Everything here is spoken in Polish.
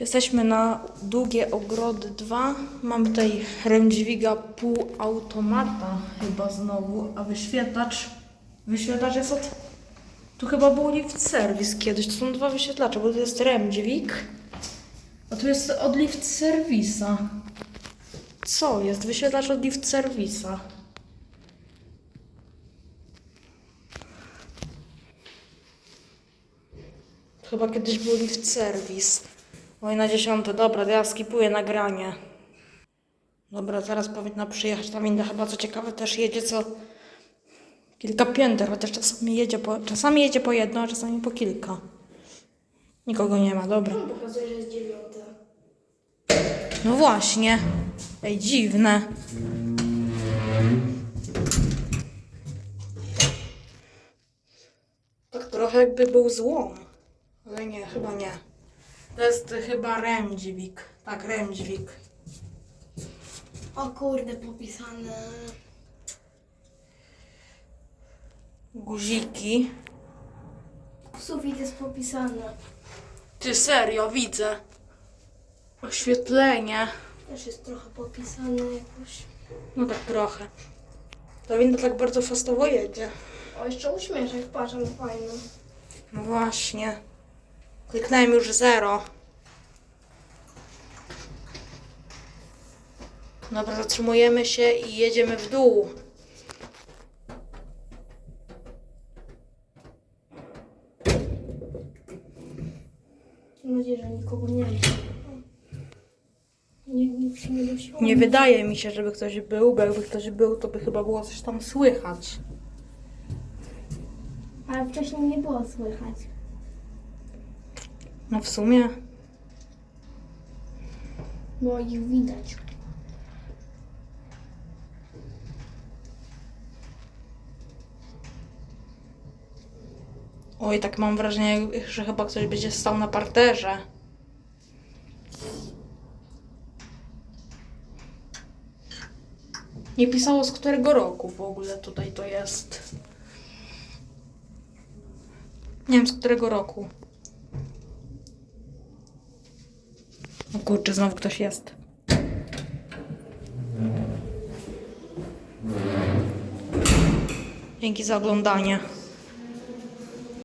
Jesteśmy na Długie Ogrody 2. Mam tutaj rędźwiga półautomata chyba znowu, a wyświetlacz... Wyświetlacz jest od... Tu chyba był lift serwis kiedyś. To są dwa wyświetlacze, bo tu jest rędźwig, a tu jest od lift serwisa. Co jest? Wyświetlacz od lift serwisa. Chyba kiedyś był lift serwis. Oj, na dziesiąte, dobra, to ja skipuję nagranie. Dobra, zaraz powinna przyjechać ta winda. Chyba co ciekawe też jedzie co kilka pięter, chociaż czasami jedzie po, czasami jedzie po jedno, a czasami po kilka. Nikogo nie ma, dobra. Pokazuje, że jest dziewiąte. No właśnie. Ej, dziwne. Tak trochę jakby był złom. Ale nie, chyba nie. To jest chyba rędźwik. Tak, rędźwik. O kurde, popisane. Guziki. Sufit jest popisany. Ty serio, widzę. Oświetlenie. Też jest trochę popisane jakoś. No tak trochę. Ta winda tak bardzo fastowo jedzie. O, jeszcze uśmieszek, patrz, ale fajny. No właśnie. Kliknąłem już zero. Dobra, zatrzymujemy się i jedziemy w dół. Mam nadzieję, że nikogo nie ma. Nie, się nie nosiło. Nie wydaje mi się, żeby ktoś był, bo jakby ktoś był, to by chyba było coś tam słychać. Ale wcześniej nie było słychać. No w sumie. Było ich widać. Oj, tak mam wrażenie, że chyba ktoś będzie stał na parterze. Nie pisało z którego roku w ogóle tutaj to jest. Nie wiem z którego roku. Kurczę, znowu ktoś jest. Dzięki za oglądanie.